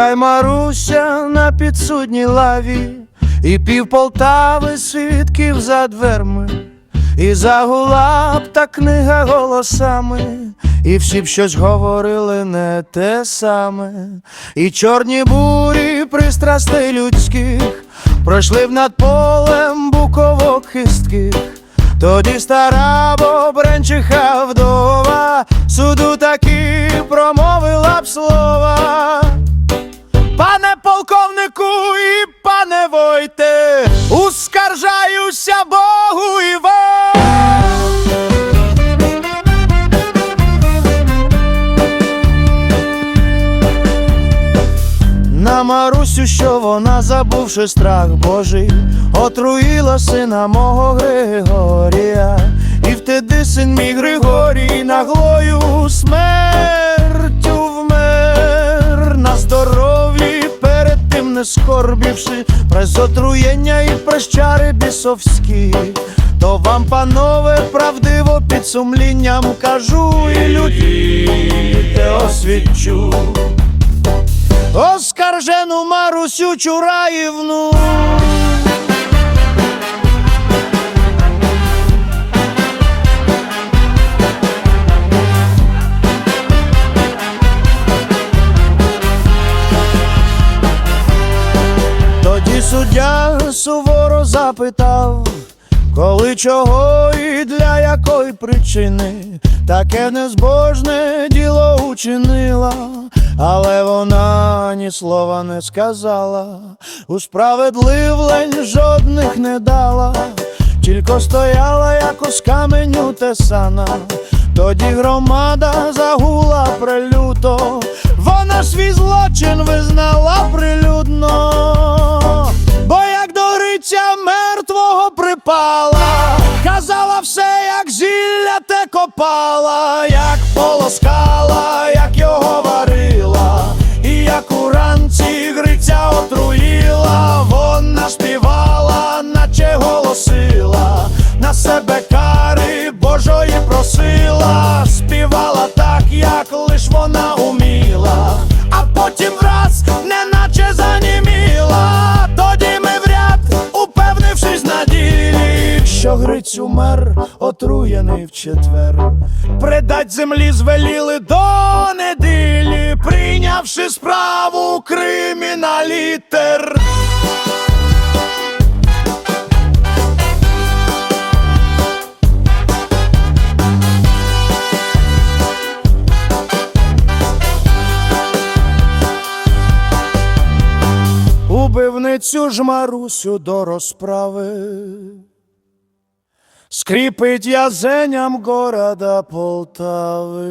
Вчора й Маруся на підсудній лаві, і пів Полтави свідків за дверми, і загула б та книга голосами, і всі б щось говорили не те саме, і чорні бурі пристрастей людських пройшли б над полем буковок хистких. Тоді стара бобренчиха вдова суду таки промовила б слова. Пане і пане Войте, ускаржаюся Богу і вам. На Марусю, що вона, забувши страх Божий, отруїла сина мого Григорія, і втеди син мій Григорій наглою смертю не скорбівши, през отруєння і прощари бісовські. То вам, панове, правдиво під сумлінням кажу, і люді те освічу. Оскаржену Марусю Чураївну. Суддя суворо запитав, коли чого і для якої причини таке незбожне діло учинила, але вона ні слова не сказала, у справедливлень жодних не дала, тільки стояла якось каменю тесана. Тоді громада загула прилюто, вона свій злочин визнала прилюдно, мертвого казала все, як зілля те копала, як полоскала, як його варила, і як уранці гриця отруїла, вона співала, наче голосила, на себе Гриць умер, отруєний в четвер. Предать землі звеліли до неділі, прийнявши справу криміналітер. Убивницю ж Марусю до розправи. Скріпить язеням города Полтави.